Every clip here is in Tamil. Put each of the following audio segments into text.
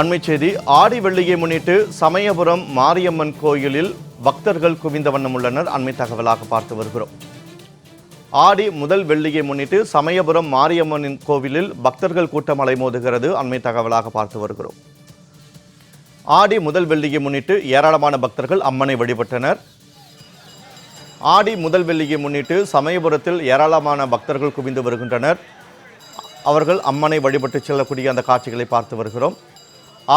அண்மை செய்தி ஆடி வெள்ளியை முன்னிட்டு சமயபுரம் மாரியம்மன் கோயிலில் பக்தர்கள் குவிந்த வண்ணம் உள்ளனர். அண்மை தகவலாக பார்த்து வருகிறோம். ஆடி முதல் வெள்ளியை முன்னிட்டு சமயபுரம் மாரியம்மனின் கோவிலில் பக்தர்கள் கூட்டம் அலைமோதுகிறது. அண்மை தகவலாக பார்த்து வருகிறோம். ஆடி முதல் வெள்ளியை முன்னிட்டு ஏராளமான பக்தர்கள் அம்மனை வழிபட்டனர். ஆடி முதல் வெள்ளியை முன்னிட்டு சமயபுரத்தில் ஏராளமான பக்தர்கள் குவிந்து வருகின்றனர். அவர்கள் அம்மனை வழிபட்டு செல்லக்கூடிய அந்த காட்சிகளை பார்த்து வருகிறோம்.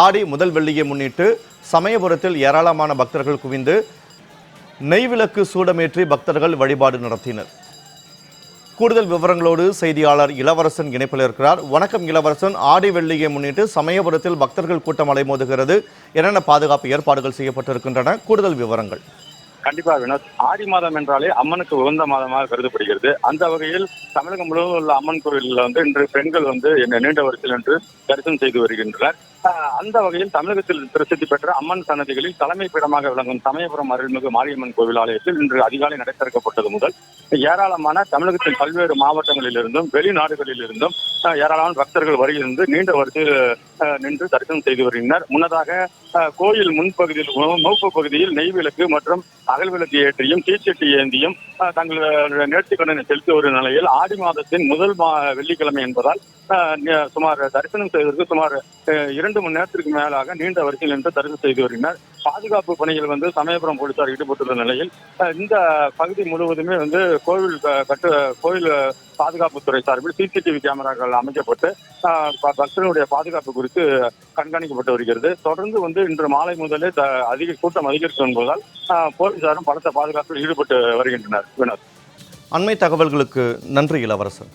ஆடி முதல் வெள்ளியை முன்னிட்டு சமயபுரத்தில் ஏராளமான பக்தர்கள் குவிந்து நெய்விளக்கு சூடமேற்றி பக்தர்கள் வழிபாடு நடத்தினர். கூடுதல் விவரங்களோடு செய்தியாளர் இளவரசன் இணைப்பில் இருக்கிறார். வணக்கம் இளவரசன். ஆடி வெள்ளியை முன்னிட்டு சமயபுரத்தில் பக்தர்கள் கூட்டம் அலைமோதுகிறது என்னென்ன பாதுகாப்பு ஏற்பாடுகள் செய்யப்பட்டிருக்கின்றன. கூடுதல் விவரங்கள். கண்டிப்பாக வினோத். ஆடி மாதம் என்றாலே அம்மனுக்கு உகந்த மாதமாக கருதப்படுகிறது. அந்த வகையில் தமிழகம் முழுவதும் உள்ள அம்மன் கோவிலில் வந்து இன்று பெண்கள் வந்து என்ன நீண்ட வரிசையில் என்று தரிசனம் செய்து வருகின்றனர். அந்த வகையில் தமிழகத்தில் பிரசித்தி பெற்ற அம்மன் சன்னதிகளில் தலைமை பீடமாக விளங்கும் சமயபுரம் அருள்மிகு மாரியம்மன் கோவில் ஆலயத்தில் இன்று அதிகாலை நடை திறக்கப்பட்டது முதல். ஏராளமான தமிழகத்தின் பல்வேறு மாவட்டங்களிலிருந்தும் வெளிநாடுகளிலிருந்தும் ஏராளமான பக்தர்கள் வருகிறது நீண்ட வரிசையில் நின்று தரிசனம் செய்து வருகின்றனர். முன்னதாக கோயில் முன்பகுதியில் மு- முகப்பு பகுதியில் நெய் விளக்கு மற்றும் அகல் விளக்கு ஏற்றியும் தீச்சட்டி ஏந்தியும் தங்கள் நேர்த்திக்கடனை செலுத்தி வரும் நிலையில் ஆடி மாதத்தின் முதல் மா வெள்ளிக்கிழமை என்பதால் சுமார் தரிசனம் செய்வதற்கு சுமார் இரண்டு மணி நேரத்திற்கு மேலாக நீண்ட வரிசையில் நின்று தரிசனம் செய்து வருகின்றனர். பாதுகாப்பு பணிகள் வந்து சமயபுரம் போலீசார் ஈடுபட்டுள்ள நிலையில் இந்த பகுதி முழுவதுமே வந்து கோவில் க- கட்டு கோவில் பாதுகாப்புத்துறை சார்பில் சிசிடிவி கேமராக்கள் அமைக்கப்பட்டு ப- பக்தர்களுடைய பாதுகாப்பு குறித்து கண்காணிக்கப்பட்டு வருகிறது. தொடர்ந்து வந்து இன்று மாலை முதலே அதிக கூட்டம் அதிகரித்து என்பதால் போலீசாரும் பலத்த பாதுகாப்பில் ஈடுபட்டு வருகின்றனர். வினோத். அண்மை தகவல்களுக்கு நன்றி இளவரசன்.